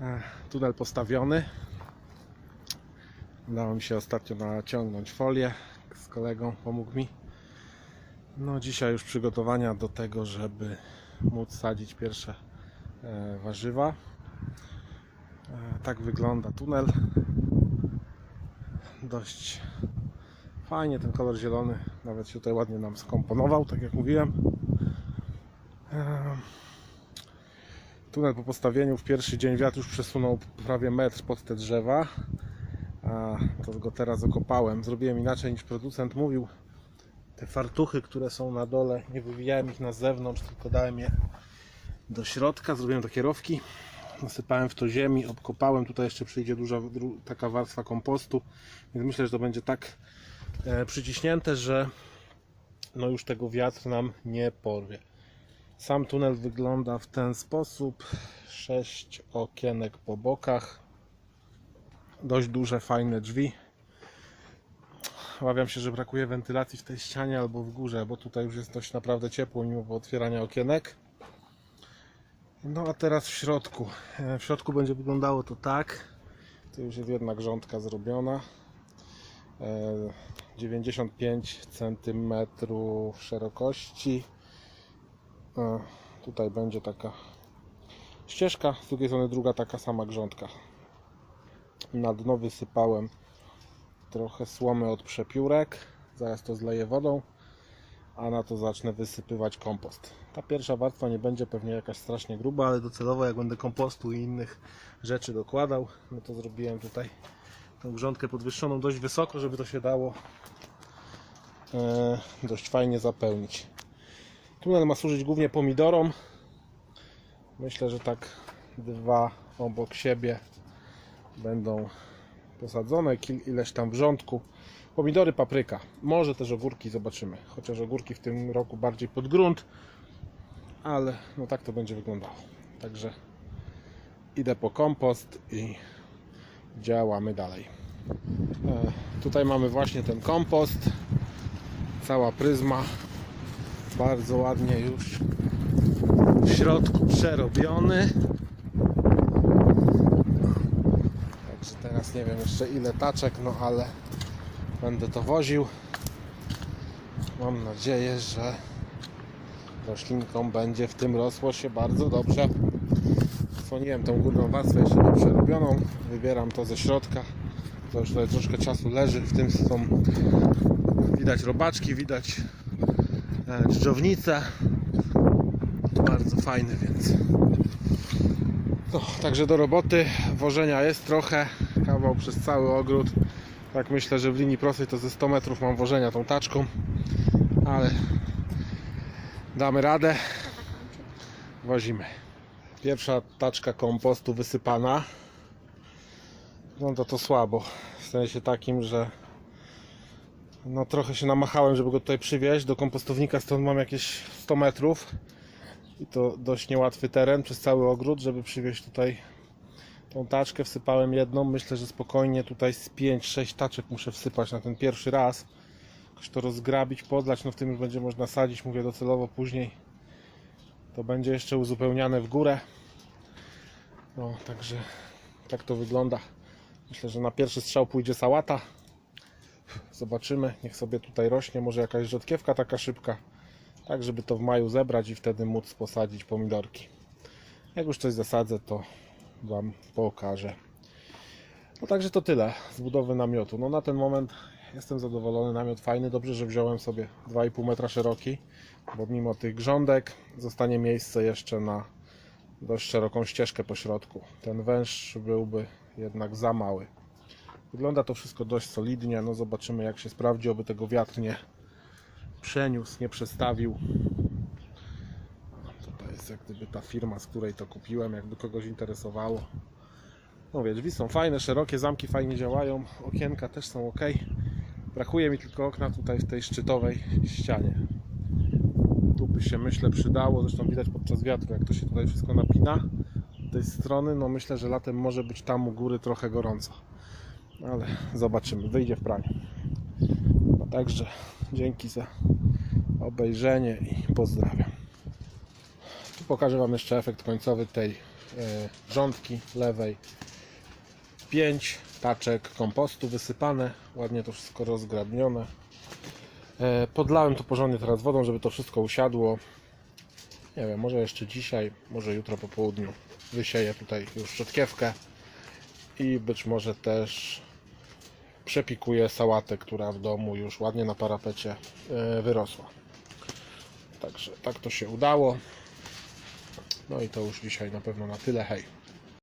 E, Tunel postawiony. Udało mi się ostatnio naciągnąć folię z kolegą, pomógł mi. No dzisiaj już przygotowania do tego, żeby móc sadzić pierwsze e, warzywa. E, Tak wygląda tunel. Dość fajnie ten kolor zielony nawet się tutaj ładnie nam skomponował, tak jak mówiłem. Tunel po postawieniu w pierwszy dzień wiatr już przesunął prawie metr pod te drzewa. A to go teraz okopałem. Zrobiłem inaczej niż producent mówił. Te fartuchy, które są na dole, nie wywijałem ich na zewnątrz, tylko dałem je do środka. Zrobiłem takie rowki. Nasypałem w to ziemi, obkopałem. Tutaj jeszcze przyjdzie duża taka warstwa kompostu. Więc myślę, że to będzie tak e, przyciśnięte, że no już tego wiatr nam nie porwie. Sam tunel wygląda w ten sposób. Sześć okienek po bokach. Dość duże, fajne drzwi. Obawiam się, że brakuje wentylacji w tej ścianie albo w górze, bo tutaj już jest dość naprawdę ciepło mimo otwierania okienek. No a teraz w środku. E, W środku będzie wyglądało to tak. To już jest jedna grządka zrobiona. E, 95 cm szerokości. E, Tutaj będzie taka ścieżka, z drugiej strony druga taka sama grządka. Na dno wysypałem trochę słomy od przepiórek. Zaraz to zleję wodą, a na to zacznę wysypywać kompost. Ta pierwsza warstwa nie będzie pewnie jakaś strasznie gruba, ale docelowo jak będę kompostu i innych rzeczy dokładał, no to zrobiłem tutaj tą grządkę podwyższoną dość wysoko, żeby to się dało e, dość fajnie zapełnić. Tunel ma służyć głównie pomidorom. Myślę, że tak dwa obok siebie będą posadzone, ileś tam wrzątku. Pomidory, papryka, może też ogórki, zobaczymy. Chociaż ogórki w tym roku bardziej pod grunt, ale no tak to będzie wyglądało. Także idę po kompost i działamy dalej. E, tutaj mamy właśnie ten kompost, cała pryzma, bardzo ładnie już w środku przerobiony. Także teraz nie wiem jeszcze ile taczek, no ale będę to woził. Mam nadzieję, że roślinkom będzie w tym rosło się bardzo dobrze. Słoniłem tą górną warstwę jeszcze nie przerobioną. Wybieram to ze środka. To już troszkę czasu leży. W tym są widać robaczki, widać e, dżdżownice. Bardzo fajny, więc no, także do roboty wożenia jest trochę, kawał przez cały ogród. Tak myślę, że w linii prostej to ze 100 metrów mam wożenia tą taczką, ale damy radę. Wozimy. Pierwsza taczka kompostu wysypana. Wygląda to słabo. W sensie takim, że no trochę się namachałem, żeby go tutaj przywieźć. Do kompostownika stąd mam jakieś 100 metrów. I to dość niełatwy teren przez cały ogród, żeby przywieźć tutaj tą taczkę. Wsypałem jedną. Myślę, że spokojnie tutaj z 5-6 taczek muszę wsypać na ten pierwszy raz. Jakoś to rozgrabić, podlać. No w tym już będzie można sadzić, mówię docelowo później. To będzie jeszcze uzupełniane w górę. No, także tak to wygląda. Myślę, że na pierwszy strzał pójdzie sałata. Zobaczymy, niech sobie tutaj rośnie. Może jakaś rzodkiewka taka szybka tak żeby to w maju zebrać i wtedy móc posadzić pomidorki. Jak już coś zasadzę, to Wam pokażę. No także to tyle z budowy namiotu. No na ten moment jestem zadowolony, namiot fajny, dobrze, że wziąłem sobie 2,5 metra szeroki, bo mimo tych grządek zostanie miejsce jeszcze na dość szeroką ścieżkę po środku. Ten węż byłby jednak za mały. Wygląda to wszystko dość solidnie, no zobaczymy jak się sprawdzi, oby tego wiatr nie przeniósł, nie przestawił. Tutaj jest jak gdyby ta firma, z której to kupiłem, jakby kogoś interesowało. No drzwi są fajne, szerokie, zamki fajnie działają, okienka też są ok. Brakuje mi tylko okna tutaj w tej szczytowej ścianie. Tu by się myślę przydało, zresztą widać podczas wiatru jak to się tutaj wszystko napina. Z tej strony, no myślę, że latem może być tam u góry trochę gorąco. Ale zobaczymy, wyjdzie w praniu. No także dzięki za obejrzenie i pozdrawiam. pokażę Wam jeszcze efekt końcowy tej e, rządki lewej. 5 taczek kompostu wysypane, ładnie to wszystko rozgrabnione. E, Podlałem to porządnie teraz wodą, żeby to wszystko usiadło. Nie wiem, może jeszcze dzisiaj, może jutro po południu wysieję tutaj już rzodkiewkę i być może też przepikuję sałatę, która w domu już ładnie na parapecie e, wyrosła. Także tak to się udało. No i to już dzisiaj na pewno na tyle. Hej.